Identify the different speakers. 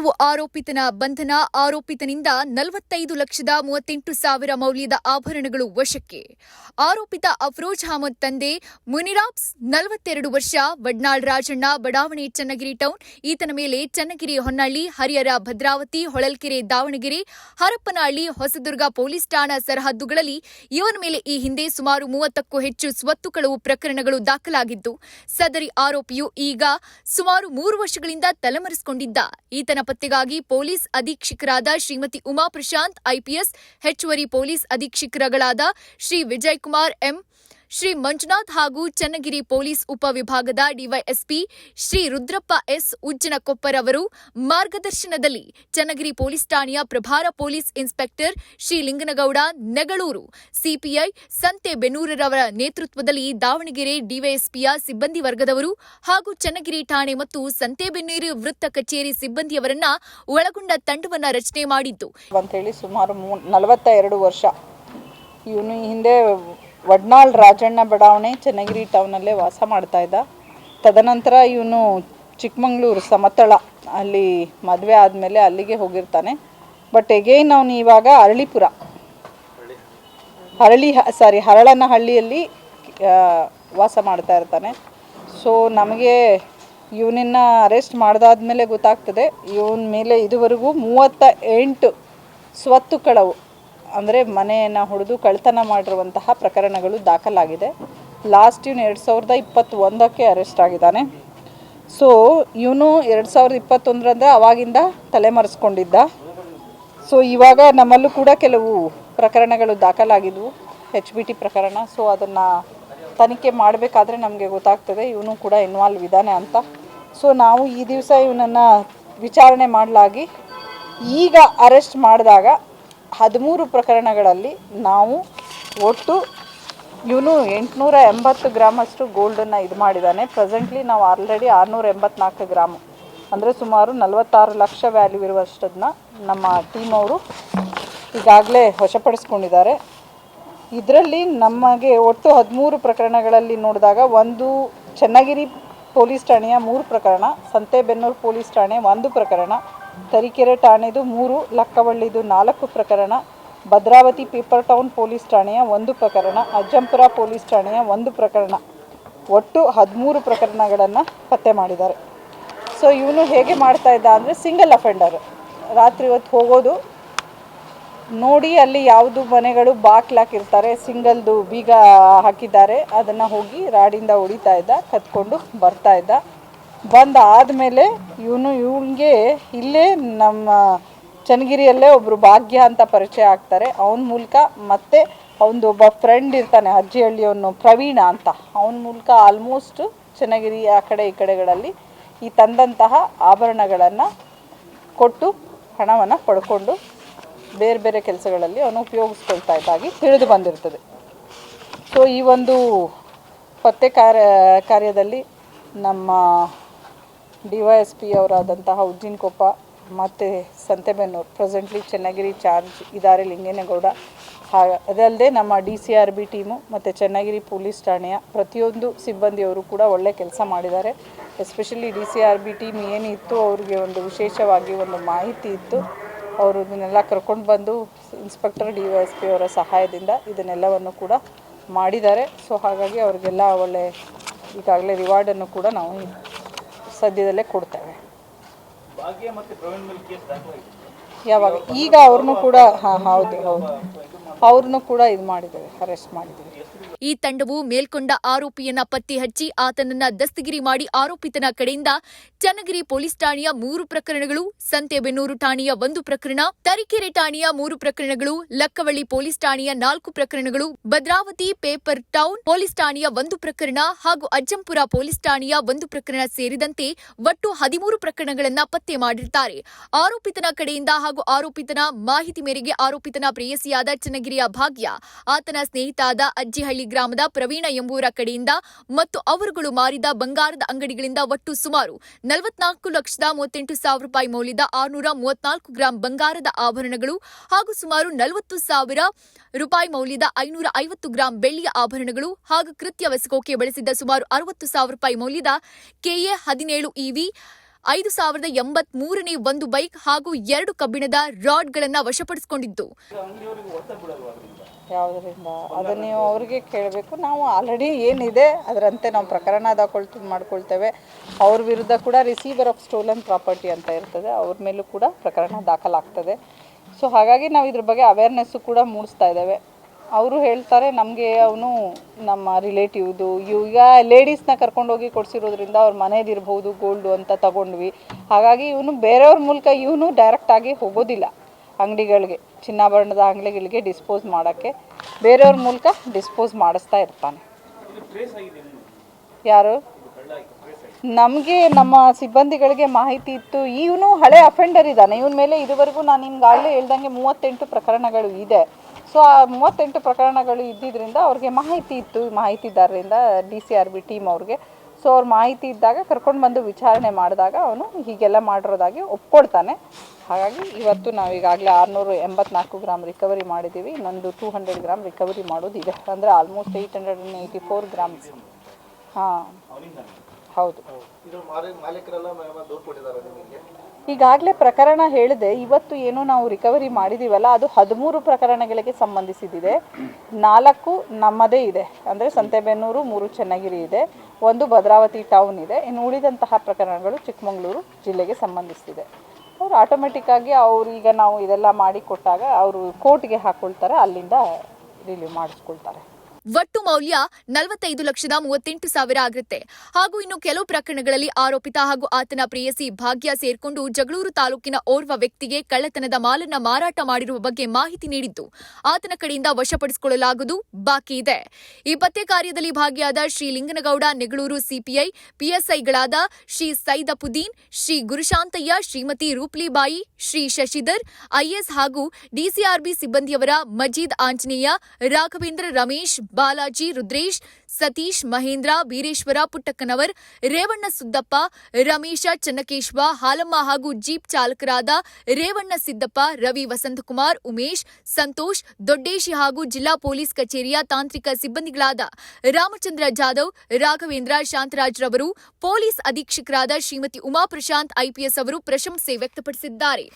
Speaker 1: ತಂಡವು ಆರೋಪಿತನ ಬಂಧನ ಆರೋಪಿತನಿಂದ ನಲವತ್ತೈದು ಲಕ್ಷದ ಮೂವತ್ತೆಂಟು ಸಾವಿರ ಮೌಲ್ಯದ ಆಭರಣಗಳು ವಶಕ್ಕೆ. ಆರೋಪಿತ ಅಫ್ರೋಜ್ ಅಹಮದ್ ತಂದೆ ಮುನಿರಾಬ್ಸ್ ನಲವತ್ತೆರಡು ವರ್ಷ ವಡ್ನಾಳ್ ರಾಜಣ್ಣ, ಬಡಾವಣೆ ಚನ್ನಗಿರಿ ಟೌನ್, ಈತನ ಮೇಲೆ ಚನ್ನಗಿರಿ ಹೊನ್ನಾಳಿ, ಹರಿಹರ ಭದ್ರಾವತಿ, ಹೊಳಲ್ಕೆರೆ ದಾವಣಗೆರೆ ಹರಪ್ಪನಹಳ್ಳಿ ಹೊಸದುರ್ಗ ಪೊಲೀಸ್ ಠಾಣಾ ಸರಹದ್ದುಗಳಲ್ಲಿ ಇವನ ಮೇಲೆ ಈ ಹಿಂದೆ ಸುಮಾರು ಮೂವತ್ತಕ್ಕೂ ಹೆಚ್ಚು ಸ್ವತ್ತು ಕಳವು ಪ್ರಕರಣಗಳು ದಾಖಲಾಗಿದ್ದು, ಸದರಿ ಆರೋಪಿಯು ಈಗ ಸುಮಾರು ಮೂರು ವರ್ಷಗಳಿಂದ ತಲೆಮರೆಸಿಕೊಂಡಿದ್ದ. ಈತನ ಪತ್ತೆಗಾಗಿ ಪೊಲೀಸ್ ಅಧೀಕ್ಷಕರಾದ ಶ್ರೀಮತಿ ಉಮಾ ಪ್ರಶಾಂತ್ ಐಪಿಎಸ್ ಹೆಚ್ಚುವರಿ ಪೊಲೀಸ್ ಅಧೀಕ್ಷಕರುಗಳಾದ ಶ್ರೀ ವಿಜಯ್ ಕುಮಾರ್ ಎಂ ಶ್ರೀ ಮಂಜುನಾಥ್ ಹಾಗೂ ಚನ್ನಗಿರಿ ಪೊಲೀಸ್ ಉಪವಿಭಾಗದ ಡಿವೈಎಸ್ಪಿ ಶ್ರೀ ರುದ್ರಪ್ಪ ಎಸ್ ಉಜ್ಜನಕೊಪ್ಪರ್ ಅವರು ಮಾರ್ಗದರ್ಶನದಲ್ಲಿ ಚನ್ನಗಿರಿ ಪೊಲೀಸ್ ಠಾಣೆಯ ಪ್ರಭಾರ police inspector Shri Linganagouda, Negaluru CPI ಸಂತೆ ಬೆನ್ನೂರರವರ ನೇತೃತ್ವದಲ್ಲಿ ದಾವಣಗೆರೆ ಡಿವೈಎಸ್ಪಿಯ ಸಿಬ್ಬಂದಿ ವರ್ಗದವರು ಹಾಗೂ ಚನ್ನಗಿರಿ ಠಾಣೆ ಮತ್ತು ಸಂತೆಬೆನ್ನೂರು ವೃತ್ತ ಕಚೇರಿ ಸಿಬ್ಬಂದಿಯವರನ್ನ ಒಳಗೊಂಡ ತಂಡವನ್ನ ರಚನೆ ಮಾಡಿದ್ದು.
Speaker 2: ಸುಮಾರು ವರ್ಷ. ಇವನು ಹಿಂದೆ ವಡ್ನಾಳ್ ರಾಜಣ್ಣ ಬಡಾವಣೆ ಚನ್ನಗಿರಿ ಟೌನಲ್ಲೇ ವಾಸ ಮಾಡ್ತಾ ಇದ್ದ. ತದನಂತರ ಇವನು ಚಿಕ್ಕಮಂಗ್ಳೂರು ಸಮತಳ, ಅಲ್ಲಿ ಮದುವೆ ಆದಮೇಲೆ ಅಲ್ಲಿಗೆ ಹೋಗಿರ್ತಾನೆ. ಬಟ್ ಎಗೈನ್ ಅವನು ಇವಾಗ ಅರಳಿಪುರ. ಹರಳಿ ಸಾರಿ ಹರಳನಹಳ್ಳಿಯಲ್ಲಿ ಹಳ್ಳಿಯಲ್ಲಿ ವಾಸ ಮಾಡ್ತಾ ಇರ್ತಾನೆ. ಸೊ ನಮಗೆ ಇವನನ್ನ ಅರೆಸ್ಟ್ ಮಾಡಿದಾದ್ಮೇಲೆ ಗೊತ್ತಾಗ್ತದೆ. ಇವನ ಮೇಲೆ ಇದುವರೆಗೂ ಮೂವತ್ತ ಎಂಟು ಸ್ವತ್ತು ಕಳವು. ಅಂದರೆ ಮನೆಯನ್ನು ಹೊಡೆದು ಕಳ್ತನ ಮಾಡಿರುವಂತಹ ಪ್ರಕರಣಗಳು ದಾಖಲಾಗಿದೆ. ಲಾಸ್ಟ್ ಇವನು ಎರಡು ಸಾವಿರದ ಇಪ್ಪತ್ತೊಂದಕ್ಕೆ ಅರೆಸ್ಟ್ ಆಗಿದ್ದಾನೆ. ಸೊ ಇವನು ಎರಡು ಸಾವಿರದ ಇಪ್ಪತ್ತೊಂದರಿಂದ ಅವಾಗಿಂದ ತಲೆಮರೆಸ್ಕೊಂಡಿದ್ದ. ಸೊ ಇವಾಗ ನಮ್ಮಲ್ಲೂ ಕೂಡ ಕೆಲವು ಪ್ರಕರಣಗಳು ದಾಖಲಾಗಿದ್ವು ಎಚ್ ಬಿ ಟಿ ಪ್ರಕರಣ. ಸೊ ಅದನ್ನು ತನಿಖೆ ಮಾಡಬೇಕಾದ್ರೆ ನಮಗೆ ಗೊತ್ತಾಗ್ತದೆ, ಇವನು ಕೂಡ ಇನ್ವಾಲ್ವ್ ಇದ್ದಾನೆ ಅಂತ. ಸೊ ನಾವು ಈ ದಿವಸ ಇವನನ್ನು ವಿಚಾರಣೆ ಮಾಡಲಾಗಿ ಈಗ ಅರೆಸ್ಟ್ ಮಾಡಿದಾಗ ಹದಿಮೂರು ಪ್ರಕರಣಗಳಲ್ಲಿ ನಾವು ಒಟ್ಟು ಇವನು ಎಂಟುನೂರ ಎಂಬತ್ತು ಗ್ರಾಮಷ್ಟು ಗೋಲ್ಡನ್ನು ಇದು ಮಾಡಿದ್ದಾನೆ ಪ್ರೆಸೆಂಟ್ಲಿ ನಾವು ಆಲ್ರೆಡಿ ಆರುನೂರ ಎಂಬತ್ನಾಲ್ಕು ಗ್ರಾಮ್. ಅಂದರೆ ಸುಮಾರು ನಲವತ್ತಾರು ಲಕ್ಷ ವ್ಯಾಲ್ಯೂ ಇರುವಷ್ಟದನ್ನ ನಮ್ಮ ಟೀಮ್ ಅವರು ಈಗಾಗಲೇ ವಶಪಡಿಸ್ಕೊಂಡಿದ್ದಾರೆ. ಇದರಲ್ಲಿ ನಮಗೆ ಒಟ್ಟು ಹದಿಮೂರು ಪ್ರಕರಣಗಳಲ್ಲಿ ನೋಡಿದಾಗ ಒಂದು ಚನ್ನಗಿರಿ ಪೊಲೀಸ್ ಠಾಣೆಯ ಮೂರು ಪ್ರಕರಣ, ಸಂತೆಬೆನ್ನೂರು ಪೊಲೀಸ್ ಠಾಣೆ ಒಂದು ಪ್ರಕರಣ ತರೀಕೆರೆ ಠಾಣೆದು ಮೂರು, ಲಕ್ಕವಳ್ಳಿದು ನಾಲ್ಕು ಪ್ರಕರಣ, ಭದ್ರಾವತಿ ಪೇಪರ್ ಟೌನ್ ಪೊಲೀಸ್ ಠಾಣೆಯ ಒಂದು ಪ್ರಕರಣ, ಅಜ್ಜಂಪುರ ಪೊಲೀಸ್ ಠಾಣೆಯ ಒಂದು ಪ್ರಕರಣ. ಒಟ್ಟು ಹದಿಮೂರು ಪ್ರಕರಣಗಳನ್ನು ಪತ್ತೆ ಮಾಡಿದ್ದಾರೆ. ಸೊ ಇವನು ಹೇಗೆ ಮಾಡ್ತಾ ಇದ್ದ ಅಂದರೆ ಸಿಂಗಲ್ ಅಫೆಂಡರ್ ರಾತ್ರಿ ಹೊತ್ತು ಹೋಗೋದು, ನೋಡಿ ಅಲ್ಲಿ ಯಾವುದು ಮನೆಗಳು ಬಾಕ್ಲಾಕಿರ್ತಾರೆ ಸಿಂಗಲ್ದು ಬೀಗ ಹಾಕಿದ್ದಾರೆ, ಅದನ್ನು ಹೋಗಿ ರಾಡಿಂದ ಹೊಡಿತಾ ಇದ್ದ ಕತ್ಕೊಂಡು ಬರ್ತಾ ಇದ್ದ. ಬಂದ ಆದಮೇಲೆ ಇವನು ಇವನಿಗೆ ಇಲ್ಲೇ ನಮ್ಮ ಚನ್ನಗಿರಿಯಲ್ಲೇ ಒಬ್ಬರು ಭಾಗ್ಯ ಅಂತ ಪರಿಚಯ ಆಗ್ತಾರೆ. ಅವನ ಮೂಲಕ ಮತ್ತೆ ಅವನದು ಒಬ್ಬ ಫ್ರೆಂಡ್ ಇರ್ತಾನೆ ಅಜ್ಜಿಹಳ್ಳಿಯವನು ಪ್ರವೀಣ ಅಂತ. ಅವನ ಮೂಲಕ ಆಲ್ಮೋಸ್ಟ್ ಚನ್ನಗಿರಿ ಆ ಕಡೆ ಈ ಕಡೆಗಳಲ್ಲಿ ಈ ತಂದಂತಹ ಆಭರಣಗಳನ್ನು ಕೊಟ್ಟು ಹಣವನ್ನು ಪಡ್ಕೊಂಡು ಬೇರೆ ಬೇರೆ ಕೆಲಸಗಳಲ್ಲಿ ಅವನು ಉಪಯೋಗಿಸ್ಕೊಳ್ತಾ ಇದ್ದಾಗಿ ತಿಳಿದು ಬಂದಿರ್ತದೆ. ಸೊ ಈ ಒಂದು ಪತ್ತೆ ಕಾರ್ಯ ಕಾರ್ಯದಲ್ಲಿ ನಮ್ಮ ಡಿ ವೈ ಎಸ್ ಪಿ ಅವರಾದಂತಹ ಉಜ್ಜಿನಕೊಪ್ಪ ಮತ್ತು ಸಂತೆಬೆನ್ನೂರು. ಪ್ರೆಸೆಂಟ್ಲಿ ಚೆನ್ನಗಿರಿ ಚಾರ್ಜ್ ಇದ್ದಾರೆ ಲಿಂಗೇನಗೌಡ. ಅದಲ್ಲದೆ ನಮ್ಮ D C R B team ಮತ್ತು ಚೆನ್ನಗಿರಿ ಪೊಲೀಸ್ ಠಾಣೆಯ ಪ್ರತಿಯೊಂದು ಸಿಬ್ಬಂದಿಯವರು ಕೂಡ ಒಳ್ಳೆ ಕೆಲಸ ಮಾಡಿದ್ದಾರೆ. Especially D C R B team ಏನಿತ್ತು, ಅವ್ರಿಗೆ ಒಂದು ವಿಶೇಷವಾಗಿ ಒಂದು ಮಾಹಿತಿ ಇತ್ತು. ಅವರು ಇದನ್ನೆಲ್ಲ ಕರ್ಕೊಂಡು ಬಂದು inspector D Y S P ಅವರ ಸಹಾಯದಿಂದ ಇದನ್ನೆಲ್ಲವನ್ನು ಕೂಡ ಮಾಡಿದ್ದಾರೆ. ಸೊ ಹಾಗಾಗಿ ಅವ್ರಿಗೆಲ್ಲ ಒಳ್ಳೆ ಈಗಾಗಲೇ ರಿವಾರ್ಡನ್ನು ಕೂಡ ನಾವು ಸದ್ಯದಲ್ಲೇ ಕೊಡ್ತೇವೆ. ಯಾವಾಗ? ಈಗ ಅವ್ರನ್ನೂ ಕೂಡ ಹಾಂ ಹೌದು ಹೌದು. ಅವ್ರನ್ನೂ ಕೂಡ ಇದು ಮಾಡಿದ್ದೇವೆ ಅರೆಸ್ಟ್ ಮಾಡಿದ್ದೇವೆ.
Speaker 1: ಈ ತಂಡವು ಮೇಲ್ಕೊಂಡ ಆರೋಪಿಯನ್ನ ಪತ್ತೆ ಹಚ್ಚಿ ಆತನನ್ನ ದಸ್ತಗಿರಿ ಮಾಡಿ ಆರೋಪಿತನ ಕಡೆಯಿಂದ ಚನ್ನಗಿರಿ ಪೊಲೀಸ್ ಠಾಣೆಯ ಮೂರು ಪ್ರಕರಣಗಳು, ಸಂತೆಬೆನ್ನೂರು ಠಾಣೆಯ ಒಂದು ಪ್ರಕರಣ, ತರೀಕೆರೆ ಠಾಣೆಯ ಮೂರು ಪ್ರಕರಣಗಳು, ಲಕ್ಕವಳ್ಳಿ ಪೊಲೀಸ್ ಠಾಣೆಯ ನಾಲ್ಕು ಪ್ರಕರಣಗಳು, ಭದ್ರಾವತಿ ಪೇಪರ್ ಟೌನ್ ಪೊಲೀಸ್ ಠಾಣೆಯ ಒಂದು ಪ್ರಕರಣ ಹಾಗೂ ಅಜ್ಜಂಪುರ ಪೊಲೀಸ್ ಠಾಣೆಯ ಒಂದು ಪ್ರಕರಣ ಸೇರಿದಂತೆ ಒಟ್ಟು ಹದಿಮೂರು ಪ್ರಕರಣಗಳನ್ನ ಪತ್ತೆ ಮಾಡಿರುತ್ತಾರೆ ಆರೋಪಿತನ ಕಡೆಯಿಂದ ಹಾಗೂ ಆರೋಪಿತನ ಮಾಹಿತಿ ಮೇರೆಗೆ ಆರೋಪಿತನ ಪ್ರೇಯಸಿಯಾದ ಚನ್ನಗಿರಿಯ ಭಾಗ್ಯ. ಆತನ ಸ್ನೇಹಿತಾದ ಅಜ್ಜಿಹಳ್ಳಿ ಗ್ರಾಮದ ಪ್ರವೀಣ ಎಂಬುವರ ಕಡೆಯಿಂದ ಮತ್ತು ಅವರುಗಳು ಮಾರಿದ ಬಂಗಾರದ ಅಂಗಡಿಗಳಿಂದ ಒಟ್ಟು ಸುಮಾರು ನಲವತ್ನಾಲ್ಕು ಲಕ್ಷದ ಮೂವತ್ತೆಂಟು ಸಾವಿರ ರೂಪಾಯಿ ಮೌಲ್ಯದ ಆರುನೂರ ಮೂವತ್ನಾಲ್ಕು ಗ್ರಾಂ ಬಂಗಾರದ ಆಭರಣಗಳು ಹಾಗೂ ಸುಮಾರು ನಲವತ್ತು ಸಾವಿರ ರೂಪಾಯಿ ಮೌಲ್ಯದ ಐನೂರ ಐವತ್ತು ಗ್ರಾಂ ಬೆಳ್ಳಿಯ ಆಭರಣಗಳು ಹಾಗೂ ಕೃತ್ಯ ವಸಕೋಕೆ ಬಳಸಿದ್ದ ಸುಮಾರು ಅರವತ್ತು ಸಾವಿರ ರೂಪಾಯಿ ಮೌಲ್ಯದ ಕೆಎ ಹದಿನೇಳು ಇವಿ ಐದು ಸಾವಿರದ ಎಂಬತ್ ಮೂರನೇ ಒಂದು ಬೈಕ್ ಹಾಗೂ ಎರಡು ಕಬ್ಬಿಣದ ರಾಡ್ಗಳನ್ನ ವಶಪಡಿಸಿಕೊಂಡಿದ್ದು.
Speaker 2: ಯಾವುದರಿಂದ? ಅದು ನೀವು ಅವ್ರಿಗೆ ಕೇಳಬೇಕು. ನಾವು ಆಲ್ರೆಡಿ ಏನಿದೆ, ಅದರಂತೆ ನಾವು ಪ್ರಕರಣ ದಾಖಲು ಮಾಡ್ಕೊಳ್ತೇವೆ. ಅವ್ರ ವಿರುದ್ಧ ಕೂಡ ರಿಸೀವರ್ ಆಫ್ ಸ್ಟೋಲನ್ ಪ್ರಾಪರ್ಟಿ ಅಂತ ಇರ್ತದೆ. ಅವ್ರ ಮೇಲೂ ಕೂಡ ಪ್ರಕರಣ ದಾಖಲಾಗ್ತದೆ. ಸೊ ಹಾಗಾಗಿ ನಾವು ಇದ್ರ ಬಗ್ಗೆ ಅವೇರ್ನೆಸ್ಸು ಕೂಡ ಮೂಡಿಸ್ತಾ ಇದ್ದೇವೆ. ಅವರು ಹೇಳ್ತಾರೆ, ನಮಗೆ ಅವನು ನಮ್ಮ ರಿಲೇಟಿವ್ದು ಈಗ ಲೇಡೀಸ್ನ ಕರ್ಕೊಂಡೋಗಿ ಕೊಡಿಸಿರೋದ್ರಿಂದ ಅವ್ರ ಮನೇದಿರ್ಬೋದು ಗೋಲ್ಡು ಅಂತ ತಗೊಂಡ್ವಿ. ಹಾಗಾಗಿ ಇವನು ಬೇರೆಯವ್ರ ಮೂಲಕ ಇವನು ಡೈರೆಕ್ಟಾಗಿ ಹೋಗೋದಿಲ್ಲ ಅಂಗಡಿಗಳಿಗೆ ಚಿನ್ನಾಭರಣದ ಅಂಗಡಿಗಳಿಗೆ ಡಿಸ್ಪೋಸ್ ಮಾಡೋಕ್ಕೆ. ಬೇರೆಯವ್ರ ಮೂಲಕ ಡಿಸ್ಪೋಸ್ ಮಾಡಿಸ್ತಾ ಇರ್ತಾನೆ. ಯಾರು? ನಮಗೆ ನಮ್ಮ ಸಿಬ್ಬಂದಿಗಳಿಗೆ ಮಾಹಿತಿ ಇತ್ತು. ಇವನು ಹಳೆ ಅಫೆಂಡರ್ ಇದ್ದಾನೆ. ಇವನ ಮೇಲೆ ಇದುವರೆಗೂ ನಾನು ನಿಮ್ಗೆ ಆಗಲೇ ಹೇಳ್ದಂಗೆ ಮೂವತ್ತೆಂಟು ಪ್ರಕರಣಗಳು ಇದೆ. ಸೊ ಆ ಮೂವತ್ತೆಂಟು ಪ್ರಕರಣಗಳು ಇದ್ದಿದ್ದರಿಂದ ಅವ್ರಿಗೆ ಮಾಹಿತಿ ಇತ್ತು ಮಾಹಿತಿದಾರರಿಂದ D C R B team ಅವ್ರಿಗೆ. ಸೊ ಅವ್ರ ಮಾಹಿತಿ ಇದ್ದಾಗ ಕರ್ಕೊಂಡು ಬಂದು ವಿಚಾರಣೆ ಮಾಡಿದಾಗ ಅವನು ಹೀಗೆಲ್ಲ ಮಾಡಿರೋದಾಗಿ ಒಪ್ಕೊಳ್ತಾನೆ. ಹಾಗಾಗಿ ಇವತ್ತು ನಾವು ಈಗಾಗಲೇ ಆರುನೂರು ಎಂಬತ್ನಾಲ್ಕು ಗ್ರಾಮ್ ರಿಕವರಿ ಮಾಡಿದ್ದೀವಿ ಇನ್ನೊಂದು ಟೂ ಹಂಡ್ರೆಡ್ ಗ್ರಾಮ್ ರಿಕವರಿ ಮಾಡೋದಿದೆ. ಅಂದರೆ almost eight hundred and eighty four grams ಹಾಂ. ಹೌದು.
Speaker 3: ಇದು ಮಾರಿ ಮಾಲೀಕರೆಲ್ಲ ಮ- ದೂರು ಕೊಟ್ಟಿದ್ದಾರೆ ನಿಮಗೆ?
Speaker 2: ಈಗಾಗಲೇ ಪ್ರಕರಣ ಹೇಳಿದೆ ಇವತ್ತು ಏನು ನಾವು ರಿಕವರಿ ಮಾಡಿದೀವಲ್ಲ ಅದು ಹದಿಮೂರು ಪ್ರಕರಣಗಳಿಗೆ ಸಂಬಂಧಿಸಿದಿದೆ. ನಾಲ್ಕು ನಮ್ಮದೇ ಇದೆ. ಅಂದರೆ ಸಂತೆಬೆನ್ನೂರು ಮೂರು ಚನ್ನಗಿರಿ ಇದೆ. ಒಂದು ಭದ್ರಾವತಿ ಟೌನ್ ಇದೆ. ಇನ್ನು ಉಳಿದಂತಹ ಪ್ರಕರಣಗಳು ಚಿಕ್ಕಮಗಳೂರು ಜಿಲ್ಲೆಗೆ ಸಂಬಂಧಿಸಿದೆ. ಅವರು ಆಟೋಮೆಟಿಕ್ಕಾಗಿ ಅವ್ರು ಈಗ ನಾವು ಇದೆಲ್ಲ ಮಾಡಿ ಕೊಟ್ಟಾಗ ಅವರು ಕೋರ್ಟ್ಗೆ ಹಾಕ್ಕೊಳ್ತಾರೆ ಅಲ್ಲಿಂದ ರಿಲೀವ್ ಮಾಡಿಸ್ಕೊಳ್ತಾರೆ.
Speaker 1: ಒಟ್ಟು ಮೌಲ್ಯ ನಲವತ್ತೈದು ಲಕ್ಷದ ಮೂವತ್ತೆಂಟು ಸಾವಿರ ಆಗಿರುತ್ತೆ. ಹಾಗೂ ಇನ್ನು ಕೆಲವು ಪ್ರಕರಣಗಳಲ್ಲಿ ಆರೋಪಿತ ಹಾಗೂ ಆತನ ಪ್ರೇಯಸಿ ಭಾಗ್ಯ ಸೇರ್ಕೊಂಡು ಜಗಳೂರು ತಾಲೂಕಿನ ಓರ್ವ ವ್ಯಕ್ತಿಗೆ ಕಳ್ಳತನದ ಮಾಲನ್ನ ಮಾರಾಟ ಮಾಡಿರುವ ಬಗ್ಗೆ ಮಾಹಿತಿ ನೀಡಿದ್ದು, ಆತನ ಕಡೆಯಿಂದ ವಶಪಡಿಸಿಕೊಳ್ಳಲಾಗುವುದು ಬಾಕಿ ಇದೆ. ಈ ಪತ್ತೆ ಕಾರ್ಯದಲ್ಲಿ ಭಾಗಿಯಾದ ಶ್ರೀ ಲಿಂಗನಗೌಡ, ನೆಗಳೂರು ಸಿಪಿಐ, ಪಿಎಸ್ಐಗಳಾದ ಶ್ರೀ ಸೈದಪುದ್ದೀನ್, ಶ್ರೀ ಗುರುಶಾಂತಯ್ಯ, ಶ್ರೀಮತಿ ರೂಪ್ಲಿಬಾಯಿ, ಶ್ರೀ ಶಶಿಧರ್, ಐಎಸ್ ಹಾಗೂ ಡಿಸಿಆರ್ಬಿ ಸಿಬ್ಬಂದಿಯವರ ಮಜೀದ್ ಆಂಜನೇಯ, ರಾಘವೇಂದ್ರ ರಮೇಶ್ ಬಾಲಾಜಿ, ರುದ್ರೇಶ್, ಸತೀಶ್, ಮಹೇಂದ್ರ, ವೀರೇಶ್ವರ, ಪುಟ್ಟಕ್ಕನವರ್, ರೇವಣ್ಣ ಸುದ್ದಪ್ಪ, ರಮೇಶ, ಚನ್ನಕೇಶ್ವ, ಹಾಲಮ್ಮ ಹಾಗೂ ಜೀಪ್ ಚಾಲಕರಾದ ರೇವಣ್ಣ ಸಿದ್ದಪ್ಪ, ರವಿ ವಸಂತಕುಮಾರ್, ಉಮೇಶ್, ಸಂತೋಷ್, ದೊಡ್ಡೇಶಿ ಹಾಗೂ ಜಿಲ್ಲಾ ಪೊಲೀಸ್ ಕಚೇರಿಯ ತಾಂತ್ರಿಕ ಸಿಬ್ಬಂದಿಗಳಾದ ರಾಮಚಂದ್ರ ಜಾಧವ್, ರಾಘವೇಂದ್ರ ಶಾಂತರಾಜ್ ರವರು ಪೊಲೀಸ್ ಅಧೀಕ್ಷಕರಾದ ಶ್ರೀಮತಿ ಉಮಾ ಪ್ರಶಾಂತ್ ಐಪಿಎಸ್ ಅವರು ಪ್ರಶಂಸೆ ವ್ಯಕ್ತಪಡಿಸಿದ್ದಾರೆ.